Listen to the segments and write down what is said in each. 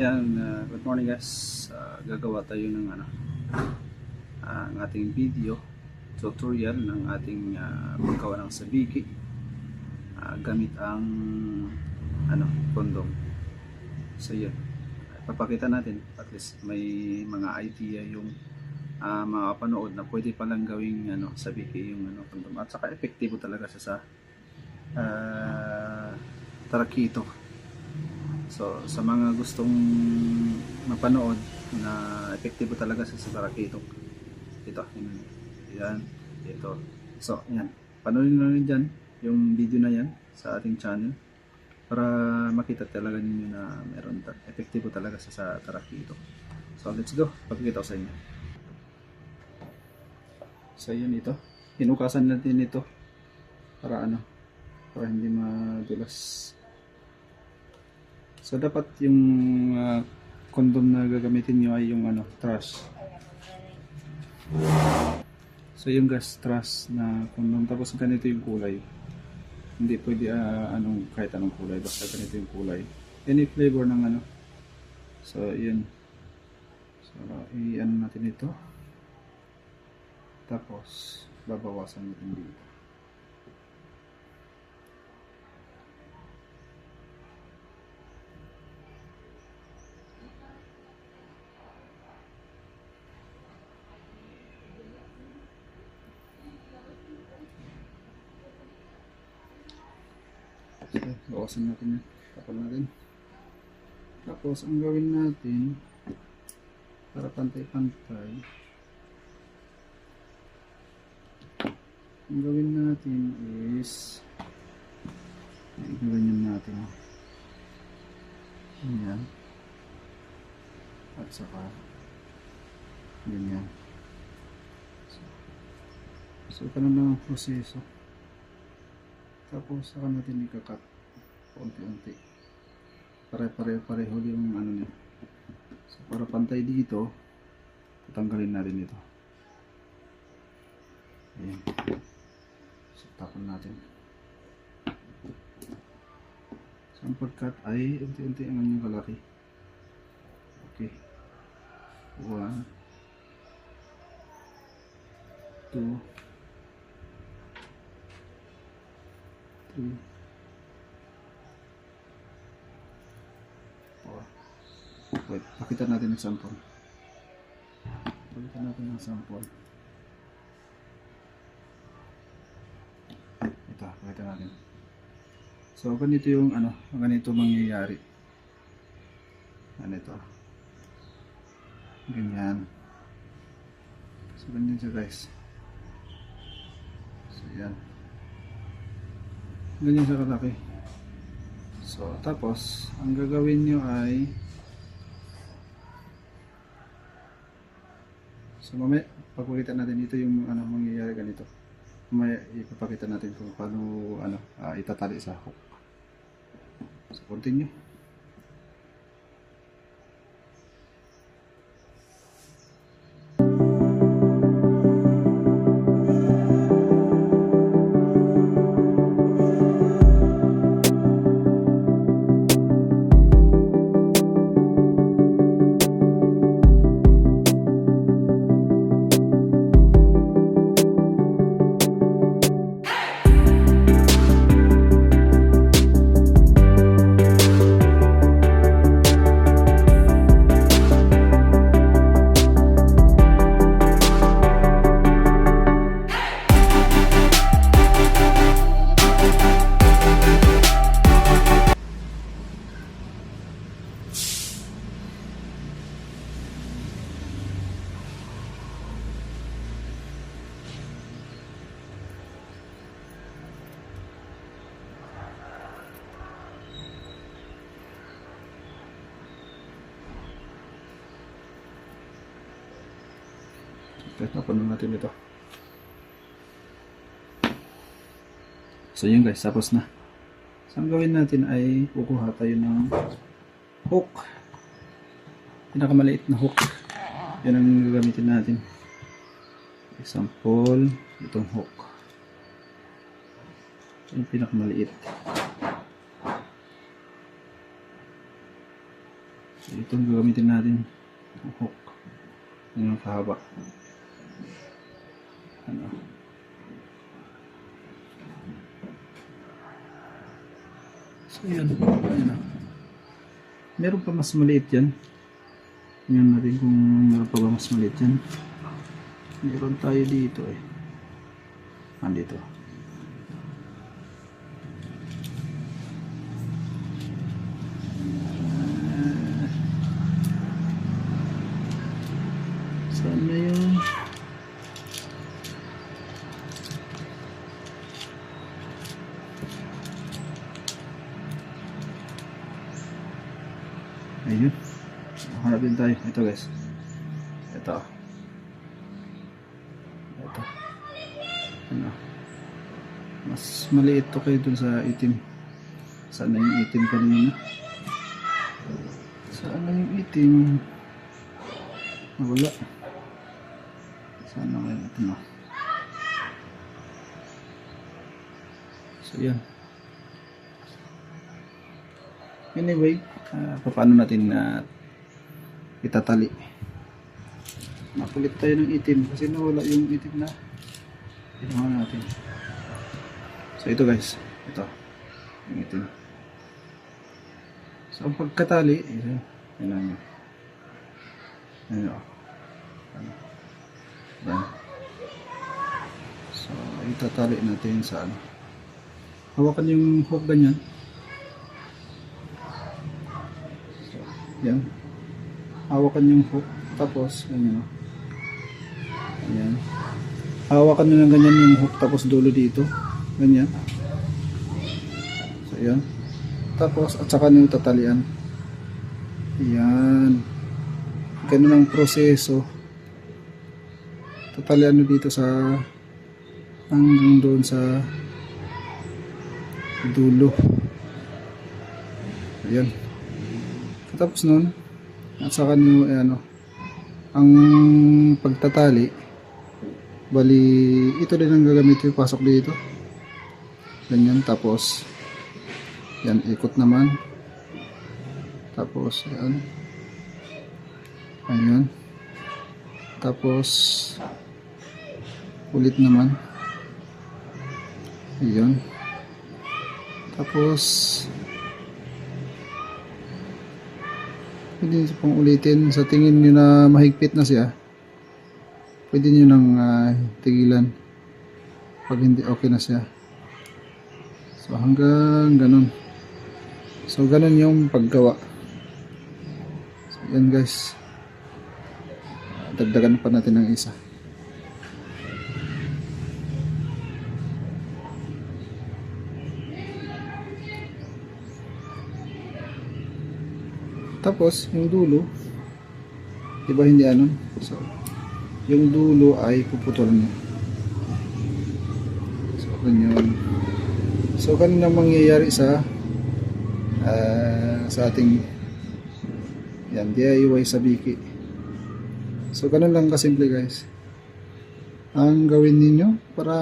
Yan, uh, good morning guys. Uh, gagawa tayo ng ano, uh, ng ating video tutorial ng ating uh, paggawa ng sabiki uh, gamit ang ano, kondom. So yun, papakita natin at least may mga idea yung uh, mga panood na pwede palang gawing ano, sabiki yung ano, kondom at saka epektibo talaga siya sa uh, tarakito. So, sa mga gustong mapanood na epektibo talaga sa Sabarakito. Ito, yun, yan, ito. So, yan. Panoorin nyo rin dyan yung video na yan sa ating channel para makita talaga ninyo na meron ta epektibo talaga sa, sa Tarakito. So, let's go. Pagkikita ko sa inyo. So, yun ito. Hinukasan natin ito para ano, para hindi madulas. So dapat yung uh, condom na gagamitin nyo ay yung ano, trash. So yung gas trash na condom tapos ganito yung kulay. Hindi pwede ah, anong kahit anong kulay basta ganito yung kulay. Any flavor ng ano. So yun. So i-ano natin ito. Tapos babawasan natin dito. Okay, bawasan natin yan. Tapon natin. Tapos, ang gawin natin, para pantay-pantay, ang gawin natin is, ganyan natin. Ganyan. At saka, ganyan. So, so ganun lang ang proseso. Tapos saka natin ikakat unti-unti. Pare-pare-pareho yung ano niya. So para pantay dito, tatanggalin natin ito. Ayan. So tapon natin. So ang pagkat ay unti-unti ang kanyang kalaki. Okay. One. Two. Three, four. Wait, pakita natin ang sample. Pakita natin ang sample. Ito, pakita natin. So, ganito yung ano, ganito mangyayari. Ganito. Ganyan. So, ganyan siya guys. So, yan ganyan siya kalaki. So tapos ang gagawin nyo ay so mamaya pagpakita natin ito yung ano mangyayari ganito. Mamaya ipapakita natin kung paano ano uh, itatali sa hook. So continue Okay, napunan natin ito. So yun guys, tapos na. So ang gawin natin ay kukuha tayo ng hook. Pinakamaliit na hook. Yan ang gagamitin natin. Example, itong hook. Yung pinakamaliit. So, itong gagamitin natin. Ang hook. Yan yung kahaba. Ano? So, yan. Ayan na. Meron pa mas maliit yan. Tingnan natin kung meron pa ba mas maliit yan. Meron tayo dito eh. Andito. Saan na yun? Ayun. Hanapin tayo. Ito guys. Ito. Ito. Ano? Mas maliit to kayo dun sa itim. Saan na yung itim kanina? Saan na yung itim? Wala. Saan na ngayon ito na? So, yan. Anyway, uh, paano natin na itatali? Makulit tayo ng itim kasi nawala yung itim na ginawa natin. So, ito guys. Ito. Yung itim. So, ang pagkatali, ito. Kailangan. Ano? Ano? Yan. So, itatali natin sa ano. Hawakan yung hook ganyan. So, yan. Hawakan yung hook. Tapos, ganyan o. Ayan. Hawakan nyo ng ganyan yung hook. Tapos dulo dito. Ganyan. So, yan. Tapos, at saka nyo tatalian. Ayan. Ganun ang proseso. Tatalian nyo dito sa hanggang doon sa dulo. Ayan. Tapos nun, at saka nyo, eh, ano, ang pagtatali, bali, ito din ang gagamit ko, pasok dito. Ganyan, tapos, yan, ikot naman. Tapos, yan. Ayan. Tapos, ulit naman. Ayan. Tapos, pwede nyo pong ulitin. Sa tingin nyo na mahigpit na siya, pwede nyo nang ah, tigilan pag hindi okay na siya. So, hanggang ganun. So, ganun yung paggawa. So, yan guys. Dagdagan pa natin ng isa. Tapos, yung dulo, di ba hindi ano? So, yung dulo ay puputulan niya. So, ganyan. So, ganun ang mangyayari sa ah, sa ating yan, DIY sa Biki. So, ganun lang kasimple guys. Ang gawin ninyo para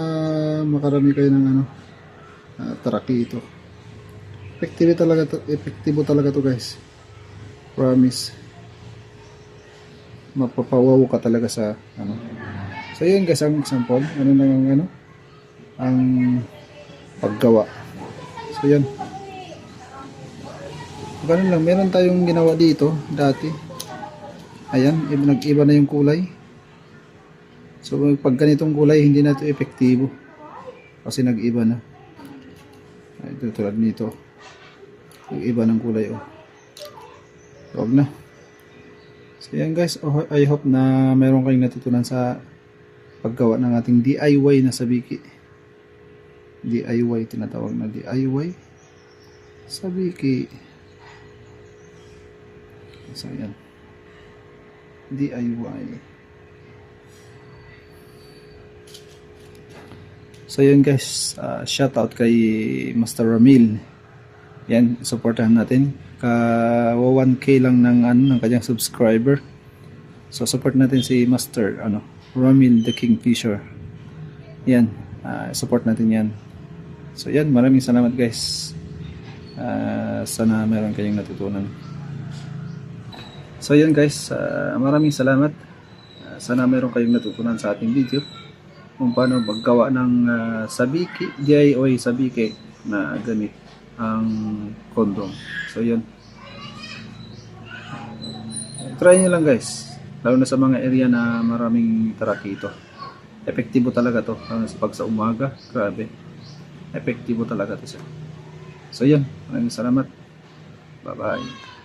makarami kayo ng ano, uh, tarakito. Epektibo talaga to, epektibo talaga to guys. Promise. Mapapawaw ka talaga sa ano. So yun guys ang example. Ano nang ang ano? Ang paggawa. So yun. Ganun lang. Meron tayong ginawa dito dati. Ayan. iba- Nag-iba na yung kulay. So pag ganitong kulay hindi na ito epektibo. Kasi nag-iba na. Ay, Ito tulad nito. Nag-iba ng kulay oh. Huwag na. So yan guys, oh, I hope na meron kayong natutunan sa paggawa ng ating DIY na sabiki. DIY, tinatawag na DIY sabiki. So yan. DIY. So yun guys, uh, shout out kay Master Ramil. Yan, supportahan natin. Ka 1k lang ng ano ng kanyang subscriber. So support natin si Master ano, Ramil the Kingfisher. Yan, ah, support natin 'yan. So yan, maraming salamat guys. Ah, sana meron kayong natutunan. So yun guys, ah, maraming salamat. Ah, sana mayroon kayong natutunan sa ating video kung paano maggawa ng ah, sabiki, DIY sabiki na gamit ang condom. So yun. Try nyo lang guys. Lalo na sa mga area na maraming tarakito. Epektibo talaga to. Lalo na sa pag sa umaga. Grabe. Epektibo talaga to siya. So yun. Maraming salamat. Bye-bye.